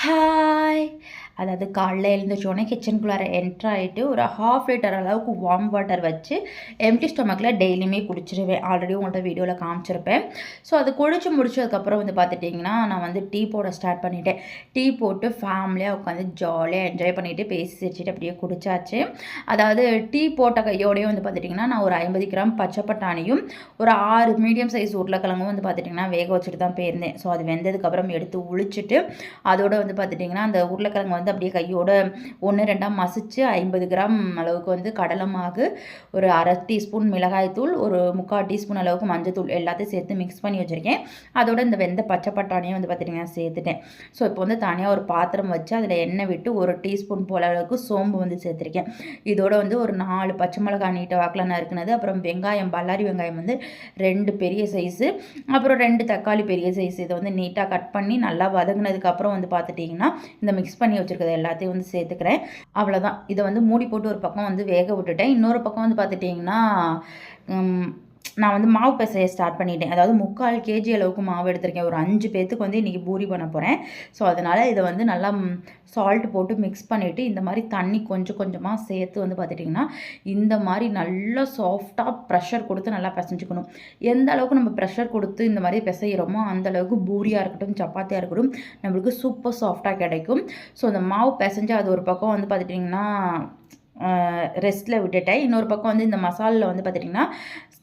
Hi. அதாவது காலைல எழுந்திரிச்சோடனே கிச்சனுக்குள்ளார enter ஆகிட்டு ஒரு ஹாஃப் லிட்டர் அளவுக்கு வார்ம் வாட்டர் வச்சு எம்டி ஸ்டொமக்கில் டெய்லியுமே குடிச்சிருவேன். ஆல்ரெடி உங்கள்கிட்ட வீடியோவில் காமிச்சிருப்பேன். ஸோ அது குடிச்சு முடிச்சதுக்கப்புறம் வந்து பார்த்துட்டிங்கன்னா நான் வந்து டீ போட ஸ்டார்ட் பண்ணிட்டேன். டீ போட்டு ஃபேமிலியாக உட்காந்து ஜாலியாக என்ஜாய் பண்ணிவிட்டு பேசி சிரிச்சிட்டு அப்படியே குடிச்சாச்சு. அதாவது டீ போட்ட கையோடய வந்து பார்த்துட்டிங்கன்னா நான் ஒரு ஐம்பது கிராம் பச்சை பட்டாணியும் ஒரு ஆறு மீடியம் சைஸ் உருளைக்கிழங்கும் வந்து பார்த்துட்டிங்கன்னா வேக வச்சுட்டு தான் போயிருந்தேன். ஸோ அது வெந்ததுக்கப்புறம் எடுத்து உளிச்சிட்டு அதோட வந்து பார்த்துட்டிங்கன்னா அந்த உருளைக்கிழங்கு வந்து வந்து அப்படியே கையோட ஒன்று ரெண்டாக மசிச்சு ஐம்பது கிராம் அளவுக்கு வந்து கடலை மாவு ஒரு அரை டீஸ்பூன் மிளகாய்த்தூள் ஒரு முக்கால் டீஸ்பூன் அளவுக்கு மஞ்சத்தூள் எல்லாத்தையும் சேர்த்து மிக்ஸ் பண்ணி வச்சுருக்கேன். அதோட இந்த வெந்த பச்சை பட்டாணியும் வந்து பார்த்திங்கன்னா சேர்த்துட்டேன். ஸோ இப்போ வந்து தனியாக ஒரு பாத்திரம் வச்சு அதில் எண்ணெய் விட்டு ஒரு டீஸ்பூன் போல அளவுக்கு சோம்பு வந்து சேர்த்துருக்கேன். இதோட வந்து ஒரு நாலு பச்சை மிளகாய் நீட்டை வாக்கில் நறுக்குனது அப்புறம் வெங்காயம் பல்லாரி வெங்காயம் வந்து ரெண்டு பெரிய சைஸு அப்புறம் ரெண்டு தக்காளி பெரிய சைஸ் இதை வந்து நீட்டாக கட் பண்ணி நல்லா வதங்கினதுக்கப்புறம் வந்து பார்த்துட்டிங்கன்னா இந்த மிக்ஸ் பண்ணி வச்சுருக்கேன் இருக்கிறது எல்லாத்தையும் வந்து சேர்த்துக்கிறேன். அவ்வளோதான் இதை வந்து மூடி போட்டு ஒரு பக்கம் வந்து வேக விட்டுட்டேன். இன்னொரு பக்கம் வந்து பார்த்துட்டிங்கன்னா நான் வந்து மாவு பிசைய ஸ்டார்ட் பண்ணிட்டேன். அதாவது முக்கால் கேஜி அளவுக்கு மாவு எடுத்திருக்கேன். ஒரு அஞ்சு பேத்துக்கு வந்து இன்றைக்கி பூரி பண்ண போகிறேன் ஸோ அதனால் இதை வந்து நல்லா சால்ட் போட்டு மிக்ஸ் பண்ணிவிட்டு இந்த மாதிரி தண்ணி கொஞ்சம் கொஞ்சமாக சேர்த்து வந்து பார்த்துட்டிங்கன்னா இந்த மாதிரி நல்லா சாஃப்டாக ப்ரெஷர் கொடுத்து நல்லா பிசைஞ்சுக்கணும். எந்த அளவுக்கு நம்ம ப்ரெஷர் கொடுத்து இந்த மாதிரி பிசைகிறோமோ அந்த அளவுக்கு பூரியாக இருக்கட்டும் சப்பாத்தியாக இருக்கட்டும் நம்மளுக்கு சூப்பர் சாஃப்டாக கிடைக்கும். ஸோ அந்த மாவு பிசைஞ்சு அது ஒரு பக்கம் வந்து பார்த்துட்டிங்கன்னா ரெஸ்ட்டில் விட்டுட்டேன். இன்னொரு பக்கம் வந்து இந்த மசாலில் வந்து பார்த்துட்டிங்கன்னா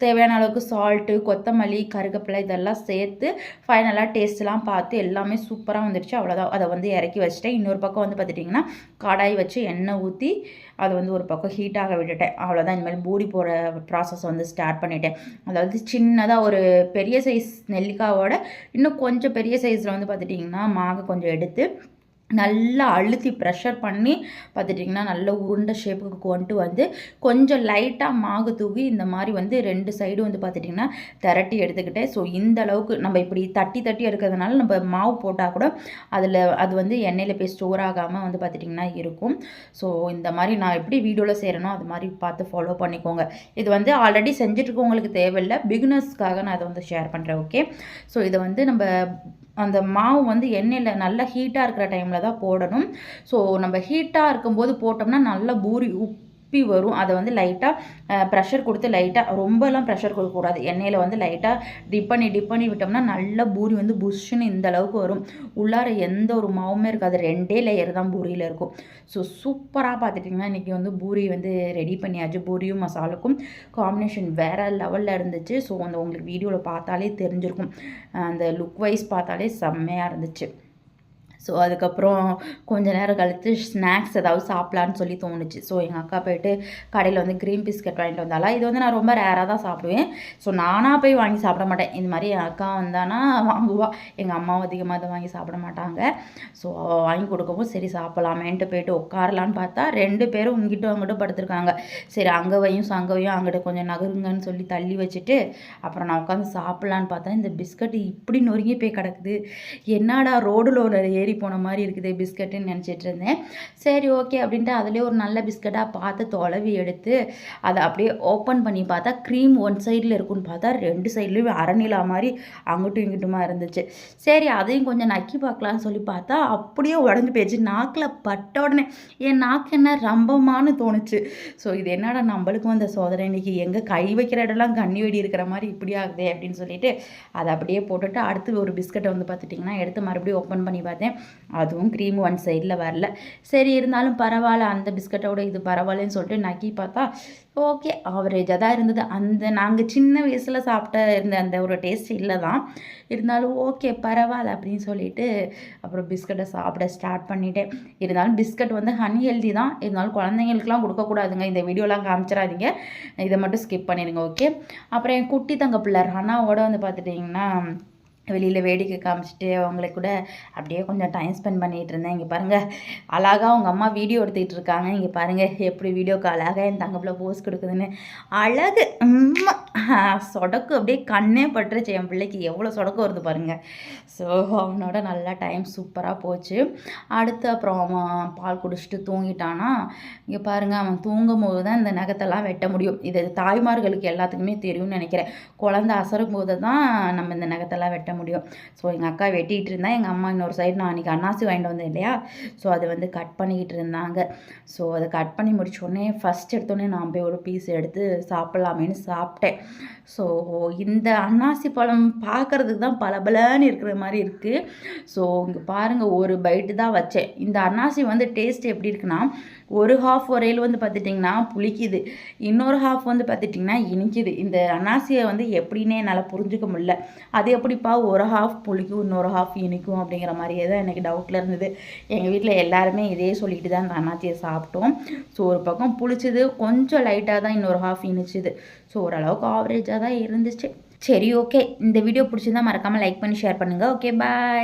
தேவையான அளவுக்கு சால்ட்டு கொத்தமல்லி கருகப்பிலை இதெல்லாம் சேர்த்து ஃபைனலாக டேஸ்ட்லாம் பார்த்து எல்லாமே சூப்பராக வந்துடுச்சு அவ்வளோதான் அதை வந்து இறக்கி வச்சுட்டேன். இன்னொரு பக்கம் வந்து பார்த்துட்டிங்கன்னா கடாய் வச்சு எண்ணெய் ஊற்றி அதை வந்து ஒரு பக்கம் ஹீட்டாக விட்டுட்டேன். அவ்வளோதான் இனிமேல் பூரி போகிற ப்ராசஸ் வந்து ஸ்டார்ட் பண்ணிட்டேன். அதாவது சின்னதாக ஒரு பெரிய சைஸ் நெல்லிக்காவோட இன்னும் கொஞ்சம் பெரிய சைஸில் வந்து பார்த்துட்டிங்கன்னா மாவை கொஞ்சம் எடுத்து நல்லா அழுத்தி ப்ரெஷர் பண்ணி பார்த்துட்டிங்கன்னா நல்ல உருண்டை ஷேப்புக்கு கொண்டு வந்து கொஞ்சம் லைட்டாக மாவு தூவி இந்த மாதிரி வந்து ரெண்டு சைடும் வந்து பார்த்துட்டிங்கன்னா திரட்டி எடுத்துக்கிட்டேன் ஸோ இந்த அளவுக்கு நம்ம இப்படி தட்டி தட்டி எடுக்கிறதுனால நம்ம மாவு போட்டால் கூட அதில் அது வந்து எண்ணெயில் போய் ஸ்டோர் ஆகாமல் வந்து பார்த்துட்டிங்கன்னா இருக்கும். ஸோ இந்த மாதிரி நான் எப்படி வீடியோவில் செய்கிறேனோ அது மாதிரி பார்த்து ஃபாலோ பண்ணிக்கோங்க. இது வந்து ஆல்ரெடி செஞ்சுட்ருக்கவங்களுக்கு தேவையில்லை பிகினர்ஸ்க்காக நான் அதை வந்து ஷேர் பண்ணுறேன் ஓகே ஸோ இதை வந்து நம்ம அந்த மாவு வந்து எண்ணெயில் நல்லா ஹீட்டாக இருக்கிற டைமில் தான் போடணும். ஸோ நம்ம ஹீட்டாக இருக்கும்போது போட்டோம்னா நல்லா பூரி உப் உப்பி வரும். அதை வந்து லைட்டாக ப்ரெஷர் கொடுத்து லைட்டாக ரொம்பலாம் ப்ரெஷர் கொடுக்கக்கூடாது. எண்ணெயில் வந்து லைட்டாக டிப் பண்ணி டிப் பண்ணி விட்டோம்னா நல்லா பூரி வந்து புஷ்ஷுன்னு இந்த அளவுக்கு வரும். உள்ளார எந்த ஒரு மாவுமே இருக்காது. ரெண்டே லேயர் தான் பூரியில் இருக்கும். ஸோ சூப்பராக பார்த்துட்டிங்கன்னா இன்றைக்கி வந்து பூரி வந்து ரெடி பண்ணியாச்சு. பூரியும் மசாலுக்கும் காம்பினேஷன் வேறு லெவலில் இருந்துச்சு. ஸோ அந்த உங்களுக்கு வீடியோவில் பார்த்தாலே தெரிஞ்சிருக்கும். அந்த லுக் வைஸ் பார்த்தாலே செம்மையாக இருந்துச்சு. ஸோ அதுக்கப்புறம் கொஞ்ச நேரம் கழித்து ஸ்நாக்ஸ் ஏதாவது சாப்பிட்லான்னு சொல்லி தோணுச்சு. ஸோ எங்கள் அக்கா போயிட்டு கடையில் வந்து க்ரீன் பிஸ்கட் வாங்கிட்டு வந்தாலா இது வந்து நான் ரொம்ப ரேராக தான் சாப்பிடுவேன். ஸோ நானாக போய் வாங்கி சாப்பிட மாட்டேன். இந்த மாதிரி என் அக்கா வந்தானா வாங்குவா. எங்கள் அம்மாவும் அதிகமாக அதை வாங்கி சாப்பிட மாட்டாங்க. ஸோ வாங்கி கொடுக்கவும் சரி சாப்பிட்லாமேன்ட்டு போயிட்டு உட்காரலான்னு பார்த்தா ரெண்டு பேரும் இங்கிட்டும் அங்கிட்டும் படுத்துருக்காங்க. சரி அங்கே வையும் அங்கே வையும் அங்கிட்ட கொஞ்சம் நகருங்கன்னு சொல்லி தள்ளி வச்சுட்டு அப்புறம் நான் உட்காந்து சாப்பிட்லான்னு பார்த்தா இந்த பிஸ்கட் இப்படி நொறுங்கி போய் கிடக்குது. என்னடா ரோடில் ஒரு ஏறி போன மாதிரி இருக்குது பிஸ்கட்டுன்னு நினச்சிட்டு இருந்தேன். சரி ஓகே அப்படின்ட்டு அதிலே ஒரு நல்ல பிஸ்கட்டாக பார்த்து தொலைவி எடுத்து அதை அப்படியே ஓப்பன் பண்ணி பார்த்தா க்ரீம் ஒன் சைடில் இருக்குன்னு பார்த்தா ரெண்டு சைட்லேயும் அரணிலா மாதிரி அங்கிட்டும் இங்கிட்டுமா இருந்துச்சு. சரி அதையும் கொஞ்சம் நக்கி பார்க்கலான்னு சொல்லி பார்த்தா அப்படியே உடஞ்சி போயிடுச்சு. நாக்கில் பட்ட உடனே என் நாக்கு என்ன ரம்பமானு தோணுச்சு. ஸோ இது என்னடா நம்மளுக்கும் அந்த சோதனை? இன்னைக்கு எங்கே கை வைக்கிற இடம்லாம் கண்ணி வெடி இருக்கிற மாதிரி இப்படி ஆகுது அப்படின்னு சொல்லிட்டு அதை அப்படியே போட்டுட்டு அடுத்து ஒரு பிஸ்கட்டை வந்து பார்த்துட்டிங்கன்னா எடுத்து மறுபடியும் ஓப்பன் பண்ணி பார்த்தேன். அதுவும் க்ரீம் ஒன் சைடில் வரல. சரி இருந்தாலும் பரவாயில்ல அந்த பிஸ்கட்டோட இது பரவாயில்லன்னு சொல்லிட்டு நக்கி பார்த்தா ஓகே ஆவரேஜாக தான் இருந்தது. அந்த நாங்கள் சின்ன வயசில் சாப்பிட்ட இருந்த அந்த ஒரு டேஸ்ட் இல்லை தான். இருந்தாலும் ஓகே பரவாயில்ல அப்படின்னு சொல்லிட்டு அப்புறம் பிஸ்கட்டை சாப்பிட ஸ்டார்ட் பண்ணிட்டேன். இருந்தாலும் பிஸ்கட் வந்து ஹனி ஹெல்தி தான். இருந்தாலும் குழந்தைங்களுக்குலாம் கொடுக்கக்கூடாதுங்க. இந்த வீடியோலாம் காமிச்சிடாதீங்க. இதை மட்டும் ஸ்கிப் பண்ணிடுங்க ஓகே அப்புறம் என் குட்டி தங்க பிள்ளை ரனாவோட வந்து பார்த்துட்டிங்கன்னா வெளியில் வேடிக்கை காமிச்சிட்டு அவங்கள கூட அப்படியே கொஞ்சம் டைம் ஸ்பெண்ட் பண்ணிகிட்டு இருந்தேன். இங்கே பாருங்கள் அழகாக அவங்க அம்மா வீடியோ எடுத்துக்கிட்டு இருக்காங்க. இங்கே பாருங்கள் எப்படி வீடியோக்கு அழகாக என் தங்கப்பில் போஸ் கொடுக்குதுன்னு. அழகு. சொடக்கு அப்படியே கண்ணே பட்டுருச்சு. என் பிள்ளைக்கு எவ்வளோ சொடக்கு வருது பாருங்கள் ஸோ அவனோட நல்லா டைம் சூப்பராக போச்சு. அடுத்து அப்புறம் அவன் பால் குடிச்சிட்டு தூங்கிட்டானா. இங்கே பாருங்கள் அவன் தூங்கும் போது தான் இந்த நகத்தெல்லாம் வெட்ட முடியும். இது தாய்மார்களுக்கு எல்லாத்துக்குமே தெரியும்னு நினைக்கிறேன். குழந்த அசரும் போது தான் நம்ம இந்த நகத்தெல்லாம் வெட்ட முடியும். ஸோ எங்கள் அக்கா வெட்டிகிட்டு இருந்தால் எங்கள் அம்மா இன்னொரு சைடு நான் அன்றைக்கி அன்னாசி வாங்கிட்டு வந்தேன் இல்லையா? ஸோ அதை வந்து கட் பண்ணிக்கிட்டு இருந்தாங்க. ஸோ அதை கட் பண்ணி முடிச்சோடனே ஃபஸ்ட் எடுத்தோடனே நான் போய் ஒரு பீஸ் எடுத்து சாப்பிட்லாமேன்னு சாப்பிட்டேன். ஸோ இந்த அன்னாசி பழம் பார்க்குறதுக்கு தான் பளபளன்னு இருக்கிற மாதிரி இருக்குது ஸோ இங்கே பாருங்கள் ஒரு பைட்டு தான் வச்சேன். இந்த அன்னாசி வந்து டேஸ்ட் எப்படி இருக்குன்னா ஒரு ஹாஃப் வரையில் வந்து பார்த்துட்டிங்கன்னா புளிக்குது. இன்னொரு ஹாஃப் வந்து பார்த்துட்டிங்கன்னா இனிக்குது. இந்த அன்னாசியை வந்து எப்படின்னே என்னால் புரிஞ்சுக்க முடியல. அது எப்படிப்பா ஒரு ஹாஃப் புளிக்கும் இன்னொரு ஹாஃப் இனிக்கும் அப்படிங்கிற மாதிரியே தான் எனக்கு டவுட்டில் இருந்தது. எங்கள் வீட்டில் எல்லாருமே இதே சொல்லிட்டு தான் அந்த அண்ணாச்சியை சாப்பிட்டோம். ஸோ ஒரு பக்கம் புளிச்சது கொஞ்சம் லைட்டாக தான் இன்னொரு ஹாஃப் இனிச்சுது. ஸோ ஓரளவுக்கு ஆவரேஜாக தான் இருந்துச்சு. சரி ஓகே இந்த வீடியோ பிடிச்சிருந்தா மறக்காமல் லைக் பண்ணி ஷேர் பண்ணுங்கள் ஓகே பாய்